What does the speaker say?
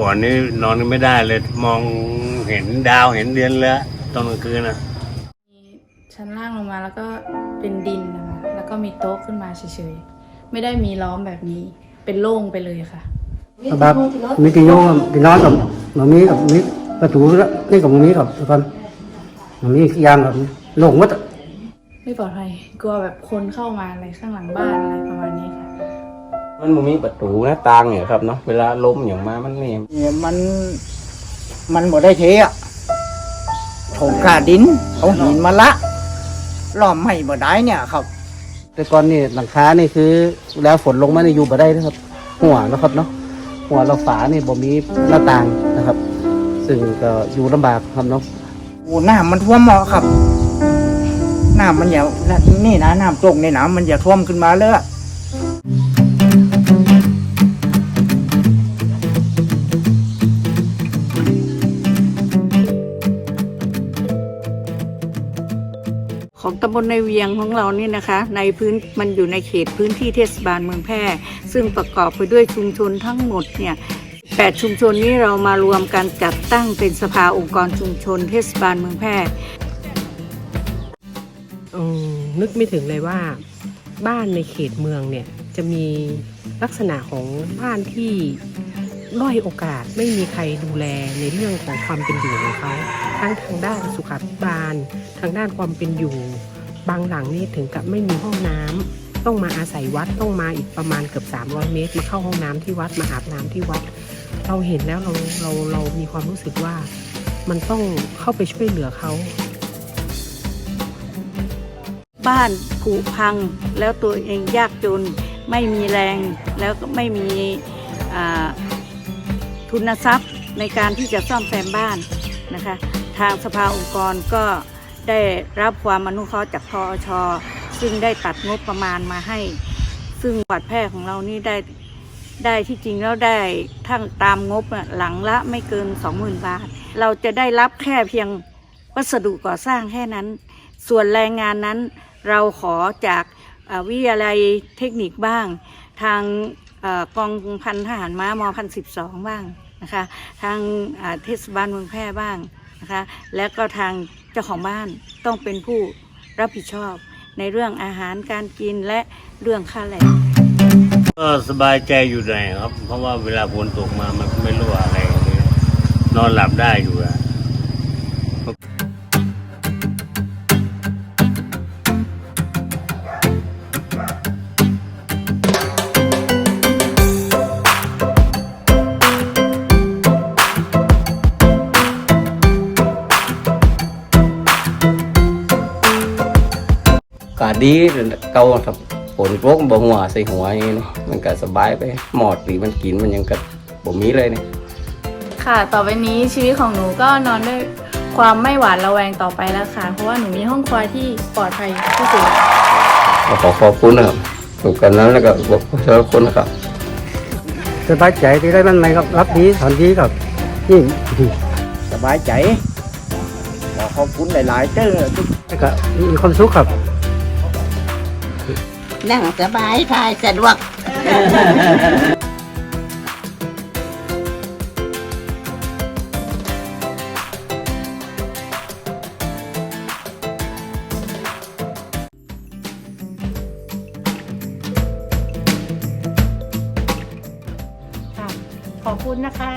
ก่อนนี้นอนไม่ได้เลยมองเห็นดาวเห็นเดือนแล้วตอนกลางคืนนะมีชั้นล่างลงมาแล้วก็เป็นดินนะคะแล้วก็มีโต๊ะขึ้นมาเฉยๆไม่ได้มีล้อมแบบนี้ เป็นโล่งไปเลยค่ะแบบมีกี่โยงกี่น้อยกับมันมีกับมีประตูแล้วนี่กับมันมีกับกันมันมียางกับโล่งหมัดอะไม่ปลอดภัยกลัวแบบคนเข้ามาอะไรข้างหลังบ้านอะไรประมาณนี้ค่ะ มันบ่มีประตูหน้าต่างเนี่ยครับเนาะเวลาลมอย่างมามันนี่เนี่ยมันมันบ่ได้เทอะถมกาดินเอาหินมาละล้อมไม่บ่ได้เนี่ยครับ แต่ก่อนนี่หลังคานี่คือ แล้วฝนลงมานี่อยู่บ่ได้นะครับ หัวนะครับเนาะหัวเราฝานี่บ่มีหน้าต่างนะครับ ซึ่งก็อยู่ลำบากครับเนาะโอ้น้ำมันท่วมหมอครับ น้ำมันอย่านี่นะน้ำตกในน้ำมันอย่าท่วมขึ้นมาเลย ของตำบลในเวียงของเรานี่นะคะ ในพื้นมันอยู่ในเขตพื้นที่เทศบาลเมืองแพร่ ซึ่งประกอบไปด้วยชุมชนทั้งหมดเนี่ยแปดชุมชนนี้เรามารวมกันจัดตั้งเป็นสภาองค์กรชุมชนเทศบาลเมืองแพร่อืมนึกไม่ถึงเลยว่า บ้านในเขตเมืองเนี่ยจะมีลักษณะของบ้านที่ ด้อยโอกาสไม่มีใครดูแลในเรื่องของความเป็นอยู่ของเขาทั้งทางด้านสุขาภิบาล ทางด้านความเป็นอยู่ บางหลังนี่ถึงกับไม่มีห้องน้ำต้องมาอาศัยวัดต้องมาอีกประมาณเกือบ300 เมตร มาเข้าห้องน้ำที่วัดมาอาบน้ำที่วัด เราเห็นแล้วเราเราเรามีความรู้สึกว่ามันต้องเข้าไปช่วยเหลือเขาบ้านผุพังแล้วตัวเองยากจนไม่มีแรงแล้วก็ไม่มีอ่า ทุนทรัพย์ในการที่จะซ่อมแซมบ้านนะคะ ทางสภาองค์กรก็ได้รับความอนุเคราะห์จากพอชซึ่งได้ตัดงบประมาณมาให้ ซึ่งวัดแพร่ของเรานี่ได้ได้ที่จริงแล้วได้ทั้งตามงบหลังละไม่เกิน 20,000 บาท เราจะได้รับแค่เพียงวัสดุก่อสร้างแค่นั้น ส่วนแรงงานนั้นเราขอจากวิทยาลัยเทคนิคบ้าง ทางอกองพันทหารม้ามพันสิบสองบ้าง นะคะ ทางเทศบาลเมืองแพร่บ้างนะคะ และก็ทางเจ้าของบ้านต้องเป็นผู้รับผิดชอบในเรื่องอาหารการกินและเรื่องค่าแรงก็สบายใจอยู่หน่อยครับ เพราะว่าเวลาฝนตกมามันไม่รู้อะไร นอนหลับได้อยู่อะาดีเก่าครับฝนตกบ่หัวใส่หัวอย่างนี้นะมันก็สบายไปหมอดหรือมันกินมันยังก็บ่มีเลยเนี่ยค่ะ ต่อไปนี้ชีวิตของหนูก็นอนด้วยความไม่หวาดระแวงต่อไปแล้วค่ะ เพราะว่าหนูมีห้องครัวที่ปลอดภัยที่สุดก็ขอขอบคุณนะครับถูกกันนั้นแล้วก็บอกทุกคนนะครับสบายใจที่ได้มันไหมครับ รับดีสอนดีครับนี่สบายใจขอขอบคุณหลาย ๆ เจ้าทุกแล้วก็มีความสุขครับ นั่งสบายทายสะดวก ค่ะขอบคุณนะคะ